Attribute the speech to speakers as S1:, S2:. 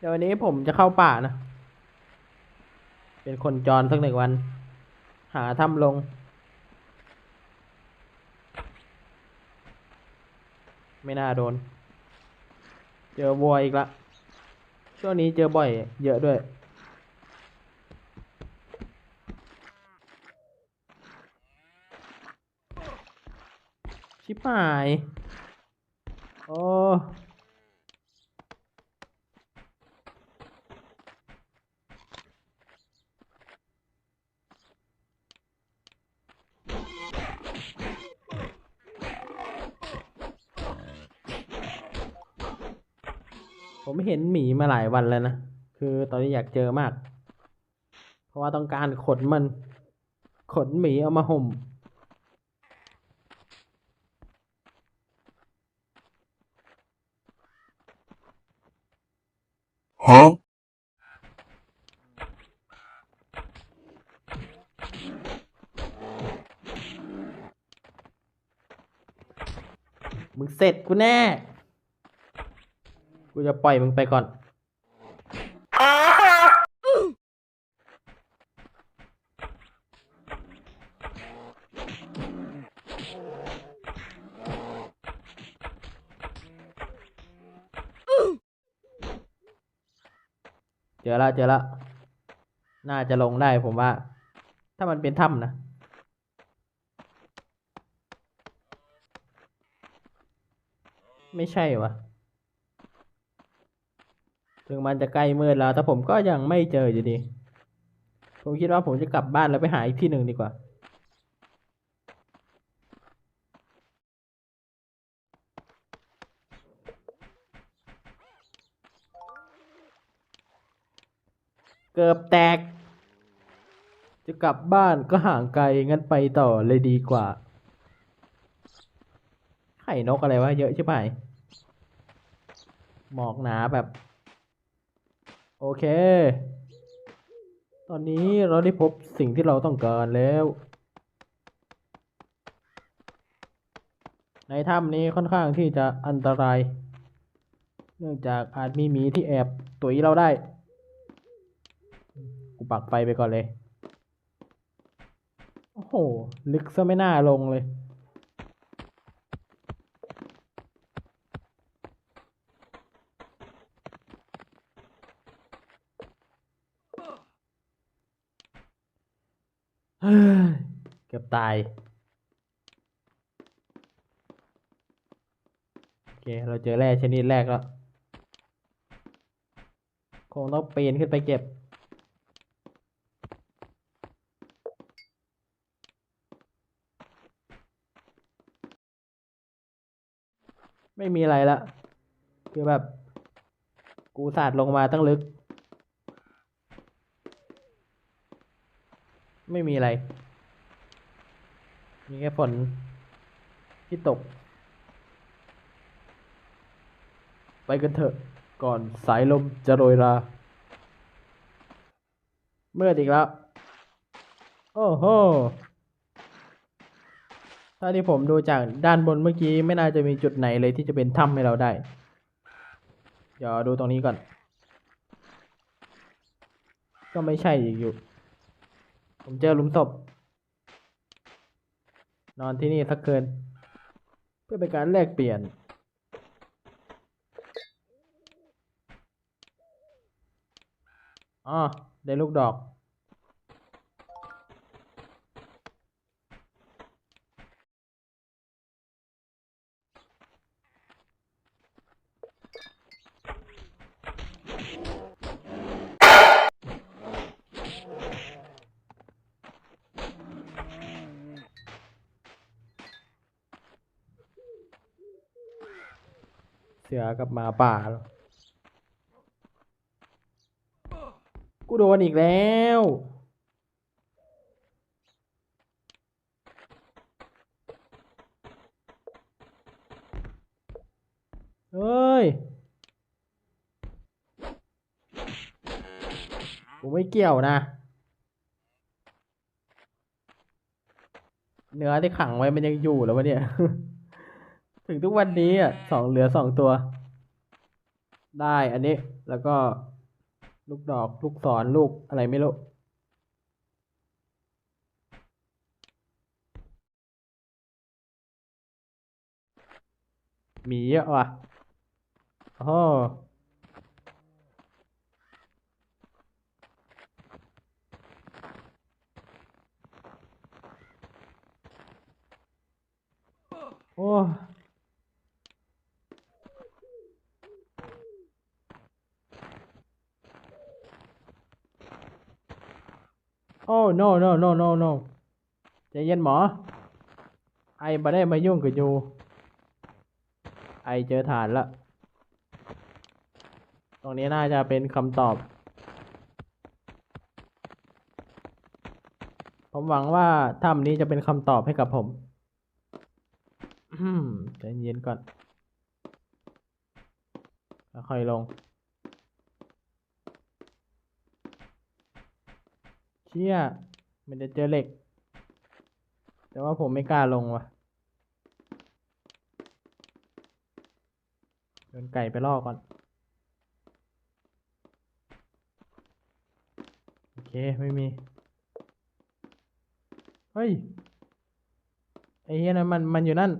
S1: เดี๋ยววันนี้ผมจะเข้าป่านะ เป็นคนจรสักหนึ่งวัน หาถ้ำลง ไม่น่าโดน เจอวัวอีกละ ช่วงนี้เจอบ่อย เยอะด้วย ชิบหาย โอ้ ผมเห็นหมีมาหลายวันแล้วนะ คือตอนนี้อยากเจอมาก เพราะว่าต้องการขนมัน ขนหมีเอามาห่ม
S2: Huh?
S1: มึงเสร็จกูแน่ กูจะปล่อยมึงไปก่อน เจอแล้วเจอแล้วน่าจะลงได้ผมว่า ถ้ามันเป็นถ้ำนะไม่ใช่วะ ถึงมันจะใกล้มืดแล้ว แต่ผมก็ยังไม่เจออยู่ดี ผมคิดว่าผมจะกลับบ้านแล้วไปหาอีกที่หนึ่งดีกว่า เกือบแตก จะกลับบ้านก็ห่างไกล งั้นไปต่อเลยดีกว่า ไข่นกอะไรวะเยอะใช่ไหมหมอกหนาแบบ โอเค ตอนนี้เราได้พบสิ่งที่เราต้องการแล้ว ในถ้ำนี้ค่อนข้างที่จะอันตราย เนื่องจากอาจมีหมีที่แอบตุ๋ยเราได้ กูปักไฟไปก่อนเลย โอ้โห ลึกซะไม่น่าลงเลย เกือบตาย โอเค เราเจอแร่ชนิดแรกแล้ว คงต้องปีนขึ้นไปเก็บ ไม่มีอะไรละ คือแบบ กูสาดลงมาตั้งลึก ไม่มีอะไร มีแค่ฝนที่ตก ไปกันเถอะ ก่อนสายลมจะโรยรา เมื่ออีกแล้ว โอ้โห ถ้าที่ผมดูจากด้านบนเมื่อกี้ ไม่น่าจะมีจุดไหนเลยที่จะเป็นถ้ำให้เราได้ เดี๋ยวดูตรงนี้ก่อน ก็ไม่ใช่อีกอยู่ ผมเจอหลุมศพ นอนที่นี่สักเกิน เพื่อเป็นการแลกเปลี่ยน อ๋อ ได้ลูกดอก สือกับหมาป่าเหรอกูโดนอีกแล้ว เฮ้ย กูไม่เกี่ยวนะ เนื้อที่ขังไว้มันยังอยู่แล้ววะเนี่ย ถึงทุกวันนี้อะสองเหลือสองตัว ได้อันนี้แล้วก็ลูกดอกลูกศรลูกอะไรไม่รู้มีเยอะว่ะโอ้โหโอ้ โอ้ no no no no no ใจเย็นหมอ ไอ้บ่ได้มายุ่งกับยูไอเจอฐานละ ตรงนี้น่าจะเป็นคำตอบ ผมหวังว่าถ้ำนี้จะเป็นคำตอบให้กับผมใจเย็นก่อนค่อยลง ชี่ยมันจะเจอเหล็ก แต่ว่าผมไม่กล้าลงว่ะโยนไก่ไปล่อก่อน โอเค ไม่มี เฮ้ย ไอ้เหี้ยนั้นมัน มันอยู่นั่น